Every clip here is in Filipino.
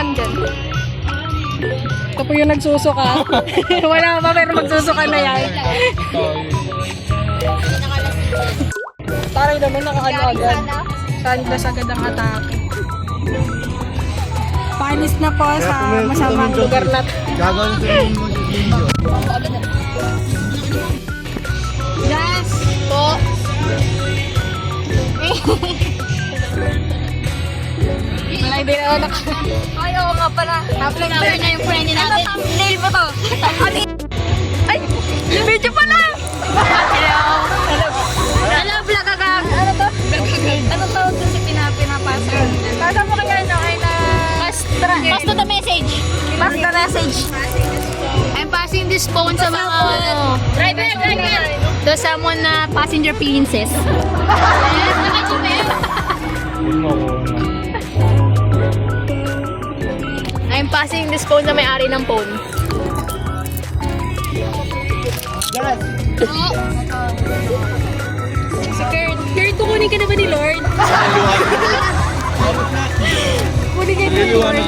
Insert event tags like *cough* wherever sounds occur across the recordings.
naman. Ito po yung nagsusuka. *laughs* Wala pa pero magsusuka na yan. Taray naman nakaano agad. Sunglass agad ang atake. Paalis na po sa masamang lugar na. Gagawin ko yung video. Yes! Po. *laughs* Hindi na anak. Ay, oo nga pala. Upload na na yung friend natin. Thumbnail mo to. Ay, yung video pala. Hello. Hello, vlog agag. Ano to? Ano to? Kasi pina- pinapasa. Tata mo kaya no, ay na... Pastra. Pass to the message. Pass the message. I'm passing this phone sa mga driver, driver. To someone na passenger princess. *laughs* Yes, nakajumel. I'm passing this phone sa may-ari ng phone. Yes! Si Kurt. Kurt, kukunin ka na ba ni Lord? Kukunin ka na ni Lord.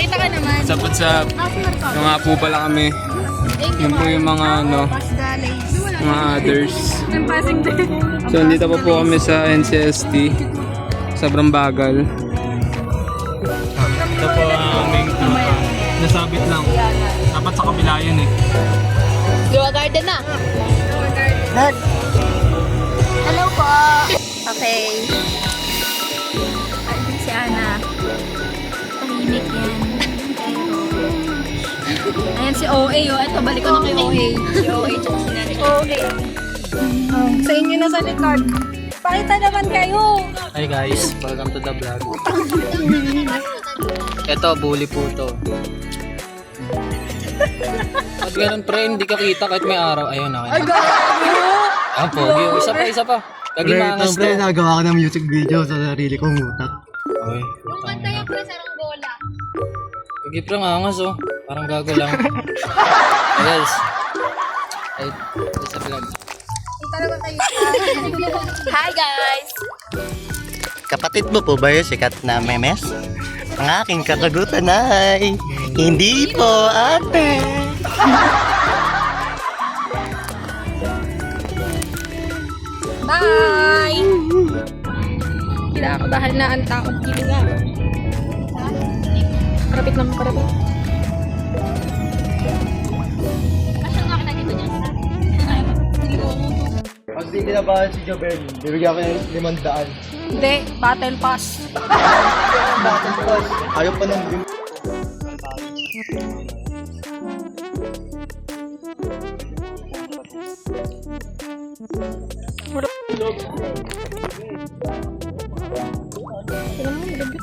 Kita ka naman. Sapat sa mga po pala kami. Yun po yung mga ano, mga others. So, nandito pa po kami sa NCST. Sobrang bagal. Ito po ang aming nasabit lang. Dapat sa kabila yun eh. Gawa garden na. Next! Hello po. Okay. Ay, si Ana. Tahimik yan. Ayan si OA oh. Ito, balik ko na kay OA. Si OA tsaka si Nani. Okay. Oh, sa inyo na sa likod. Pakita naman kayo. Hi guys, welcome to the vlog. *laughs* Ito, bully po to. Pag ganun pre, hindi ka kita kahit may araw. Ayun, okay. Ay, Ah, pogi. Isa pa, isa pa. Lagi Pre, ito, pre, to. nagawa ko ng music video sa sarili kong mutak. Oy, Yung kanta yung pre sa Ranggola. Lagi pre, ang angas oh. Parang gago lang. *laughs* guys. Ay, isa vlog. Hi guys! Kapatid mo po ba yung sikat na memes? Ang aking kakagutan ay, hindi po ate. Bye! Kinakabahan na ang taong kilinga. Parapit lang, dyan. Pag di kinabahan si Jobel, bibigyan ko ng limandaan. Hindi, battle pass. *laughs* Ayaw pa ng lim- Tingnan mo, maganda to.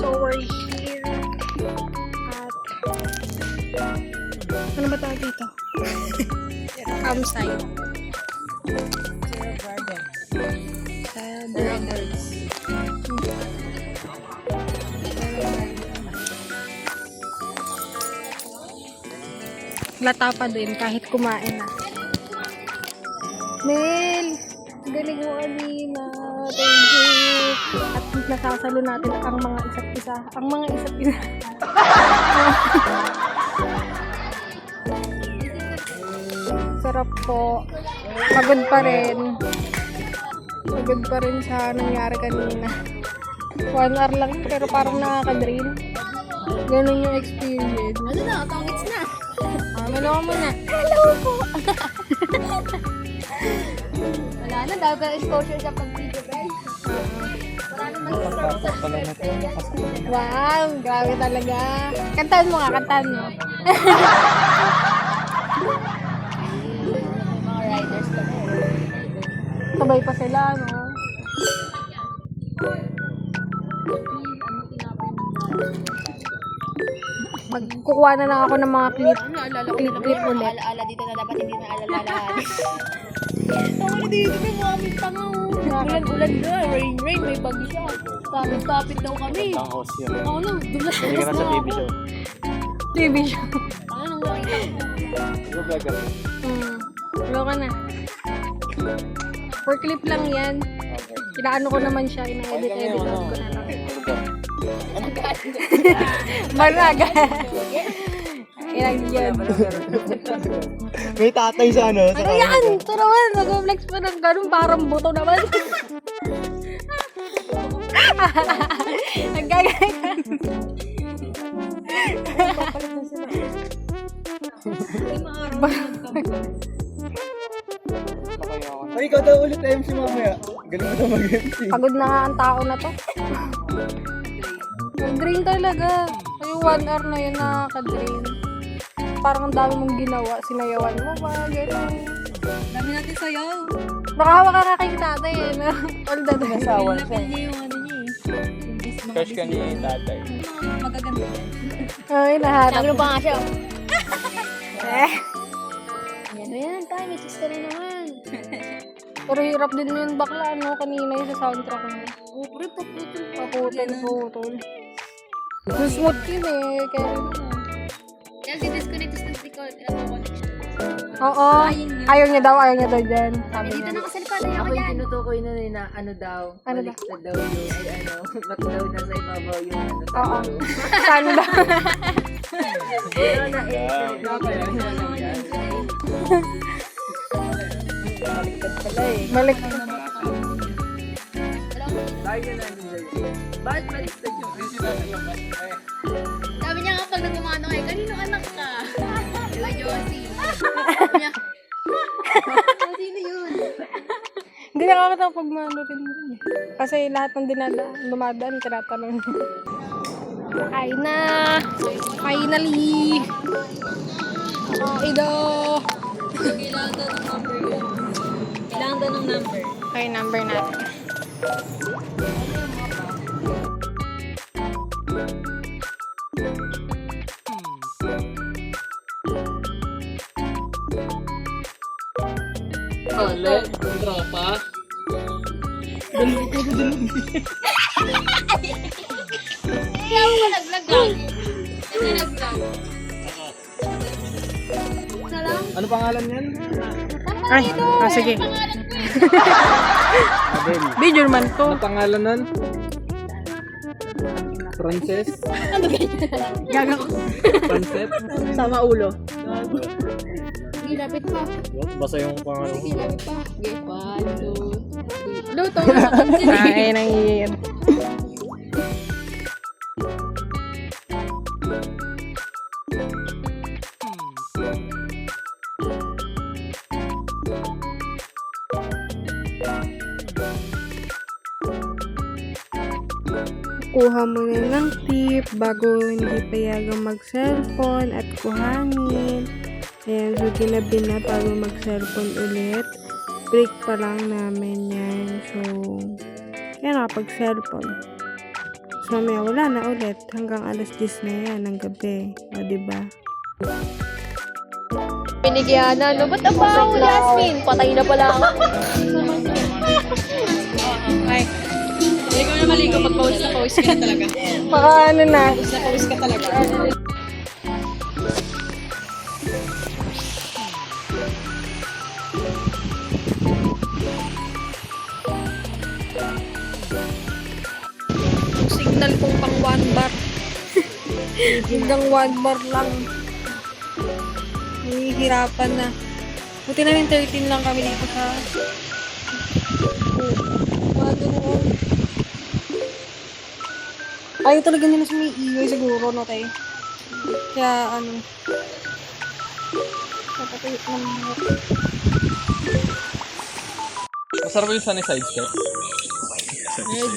So we're here at... Ano ba tawag dito? Campsite. Lata pa din kahit kumain na. Mel! Galing mo kanina. Thank you. At nasasalo natin ang mga isa't isa. Ang mga isa't isa. *laughs* Sarap po. Pagod pa rin. Pagod pa rin sa nangyari kanina. One hour lang pero parang nakaka-drain. Ganun yung experience. Ano na? Na. Ano ka muna? Hello po! Wala na, dapat exposure sa pag-video, guys. Wala naman sa Wow, grabe talaga. Kantahan mo nga, kantahan mo. mga riders. *laughs* Sabay pa sila, no? Magkukuha na lang ako ng mga clip. Naalala ko Clip, na clip ulit. alaala dito na dapat hindi naalala. Tawala dito may mga aming tanga. Ulan-ulan na, rain rain, may bagyo siya. Kapit-kapit daw kami. Ang host yun. Na, dulas na sa TV show. TV show. Ano ko? Ikaw vlog ka. Hmm. Hello ka na. For clip lang yan. Kinaano ko naman siya, ina-edit-edit ko na lang. Maraga. Ilang yan. May tatay sa ano? Ano yan? Ito naman, nag-flex pa ng ganun, parang buto naman. Nagkagagan. Ay, ikaw daw ulit MC mamaya. Galing mo daw mag-MC. Pagod na nga ang tao na to. Nag-drain talaga. Yung one hour na yun nakaka-drain. Parang ang dami mong ginawa. Sinayawan mo ba? Gano'n. Dami natin sayaw. Baka hawak ka kay tatay eh. No? All the time. Nasawan siya. Niya yung ano niya eh. Yung Crush ka bis- ni tatay. magaganda. Ay, nahanap. pa nga siya. Eh. Yan yan, tayo. May chista na naman. Pero hirap din yun bakla, no? Kanina yung sa soundtrack mo. Oh, pre, paputol. Paputol, putol. Smooth yun eh. Kaya, Kaya si-disconnect tapos nag-record. Pinapakonnect. oo. Ayaw niya daw, ayaw niya daw dyan. Sabi Dito niya. na kasi pa tayo Ako ako yung dyan. tinutukoy na rin na ano daw, Ano daw? baliktad daw yung, ay ano, *laughs* ba't daw nasa ibabaw yung ano, Oo. Saan ba? Pero na eh. Baliktad pala eh. Balik. Tayo na lang yun. Bakit baliktad yun? Sabi niya nga pag nagmamano kayo, kanino anak ka? *laughs* Diba, Josie? Sabi niya, sino yun? Hindi nakakatawa pag maano rin yun eh. Kasi lahat ng dinadaan, dumadaan, tinatanong. Ay na! Finally! Ay na! Kailangan daw ng number yun. Kailangan daw ng number. Okay, number natin. Hello, tropa. Kaya ako nag-vlog lang. Salam. Ano pangalan yan? Ay, ah, sige. Pangalan ko *laughs* eh. Video naman to. Pangalan nun? Frances? Gaga ko. Pancet? Sama ulo. Sige, lapit pa. Basta yung pangalan Sige, lapit pa. Sige, one, two, three. Luto. *laughs* Ay, nangyayari. Kuha mo na ng tip bago hindi payagang mag-cellphone at kuhanin. Ayan, so ginabi na bago mag-cellphone ulit. Break pa lang namin yan. So, yan nakapag-cellphone. So, mamaya wala na ulit. Hanggang alas 10 na yan ng gabi. O, diba? Pinigiana, no? Ba't ang baho, Jasmine? Patay na pala ako. *laughs* Hindi ko na maligo pag pawis na pawis ka na talaga. *laughs* baka ano na. Pawis na pawis ka talaga. Signal kong pang one bar. *laughs* Hanggang one bar lang. Nahihirapan na. Buti na rin 13 lang kami dito sa... Ayaw talaga nila iyoy siguro, no, tay? Kaya, ano... Napatay ng mga... Masarap yung sunny side step.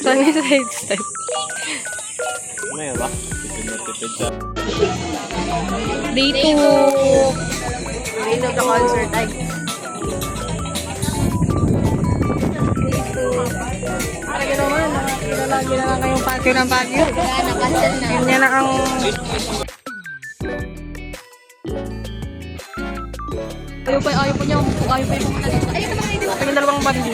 Sa side step. Ano yun ba? Tipid na tipid sa... Day 2. End of the concert, ay, lagi na lang kayong pagyo ng pagyo. Wala na, cancel na. Ganyan na ang... Ayaw pa, ayaw pa niya. Ayaw pa yung naman kayo dito. Kami dalawang bandi.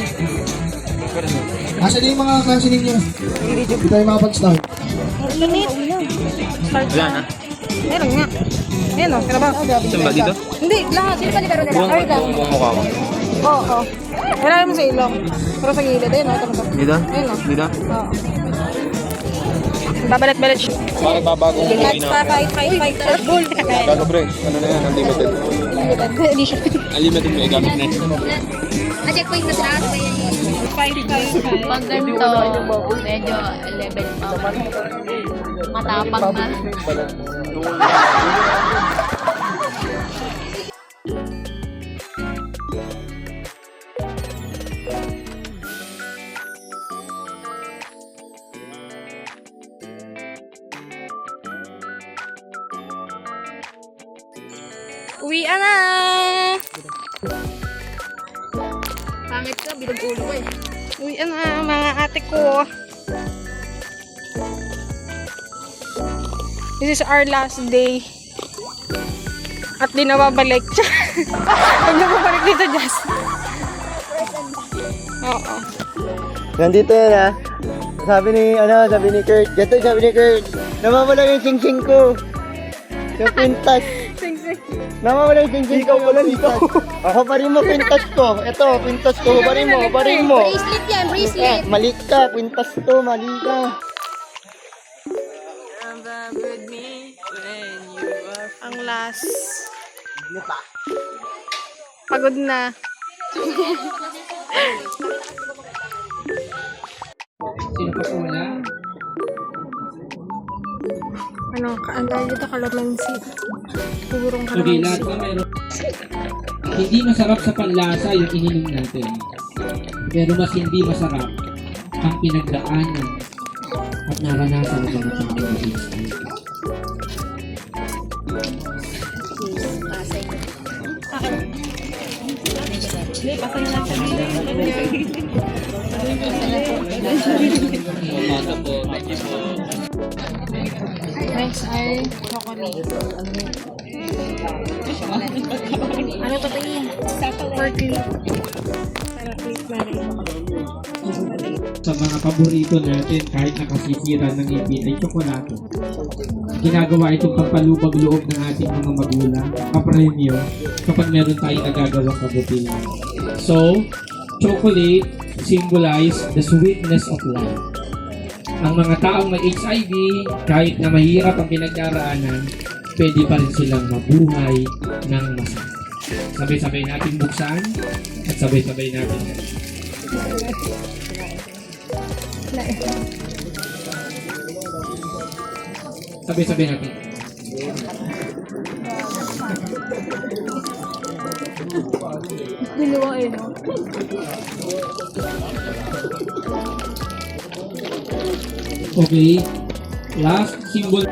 Asan na yung mga klase ninyo? Hindi tayo makapag-start. Init. Start Wala na. Meron nga. Ayan o, kaya ba? Saan ba dito? Hindi, lahat. Sino pa libero nila? Buong, buong, buong mukha ko. Oo. Wala naman sa ilong. Pero sa gilid, ayun, oh, tumutok. Dito? Ayun, oh. Dito? Oo. Babalat-balat siya. Bakit babagong Let's pa fight, fight, fight. Bull. Gago pre, ano na yan, unlimited. Unlimited *laughs* mo, gamit na Ah, checkpoint na sila. Fight, fight, fight. Pag ganito, medyo level pa. Matapang na. *laughs* Uwi na! Pangit ka, bilog ulo ko eh. Uwi na, mga ate ko. This is our last day. At di na babalik. Pag *laughs* na babalik dito, Jess. Oo. Nandito yan ah. Sabi ni, ano, sabi ni Kurt. Gato, sabi ni Kurt. Namamala yung sing-sing ko. Yung pintas. Namamala yung sing-sing ko. Ikaw pala dito. Ako pa rin mo pintas ko. Ito, pintas ko. Barin mo, barin mo. Bracelet yan, Eh, bracelet. mali ka. Pintas to, mali ka. Ang last. Pagod na. Sino pa wala? Ano, ka ang tawag dito, kalamansi. Okay, kalamansi. ba meron? Hindi masarap sa panlasa yung ininom natin. Pero mas hindi masarap ang pinagdaanan at naranasan ng mga tao. Next ay chocolate. Ano to clip na rin. Sa mga paborito natin, kahit nakasisira ng ngipin ay tsokolate. Ginagawa itong pampalubag loob ng ating mga magulang, papremyo, kapag meron tayong nagagawang kabutihan. So, chocolate symbolize the sweetness of life. Ang mga taong may HIV, kahit na mahirap ang pinagdaraanan, pwede pa rin silang mabuhay ng masaya. Sabay-sabay natin buksan at sabay-sabay natin Sabay-sabay natin. Dalawa eh, no? Okay. Last symbol.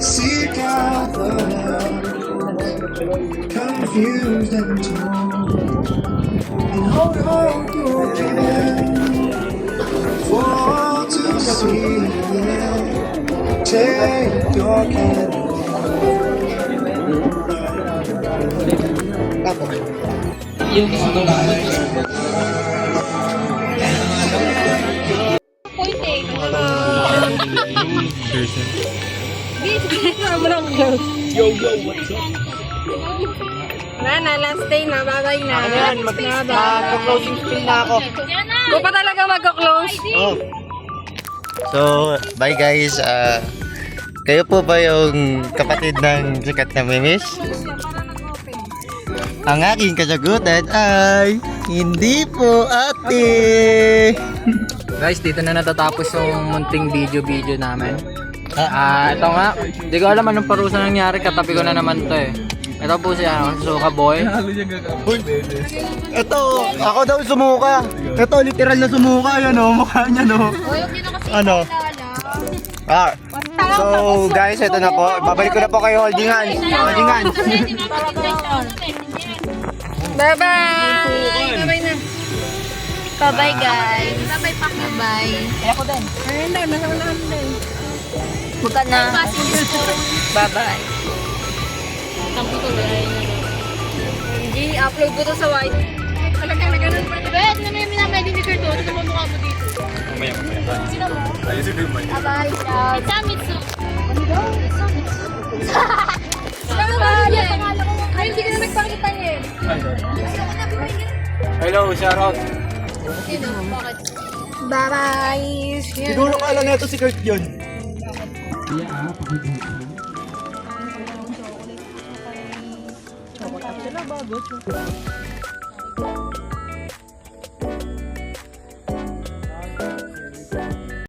Seek out the confused and and hold on to take your candle. Yung isang babae. Point eh. Close. Yo, yo, what's up? Na, na, last day na. Bye-bye na. Ano yan? Mag-closing spill na ako. Ko pa talaga mag-close. Oh. So, bye guys. Ah, kayo po ba yung kapatid ng sikat na mimis? Ang aking kasagutan ay hindi po ate. Guys, dito na natatapos yung munting video-video namin. Ah, ito nga. Hindi ko alam anong parusa nangyari. Katabi ko na naman to eh. Ito po si ano, Suka Boy. Ito, ako daw sumuka. Ito, literal na sumuka. Yan o, mukha niya no. Huwag niyo na kasi Ano? kilala. Ah, so guys, ito na po. Babalik ko na po kayo holding hands. Holding hands. Bye-bye. Bye-bye na. Bye-bye guys. Bye-bye pa. Bye-bye. Ayun na, nasa unahan na eh. Huwag ka na. Bye-bye. I-upload ko to sa white. Wait, ano yung minamay din ni Kirdo? Oh. Ano naman mukha mo dito? Mamaya, mamaya. Sino mo? Ayusin ano ko yung mic. Abay, shout. It's Amitsu. Ano daw? It's Amitsu. Ano ba yun? Ay, hindi ka na nagpakita niya eh. Hello, shout out. Sino? Bakit? Bye-bye! Siguro kala na ito si Kurt yun. Yeah, ah, pakibig. Chocolate. Chocolate. Chocolate. Chocolate. Chocolate.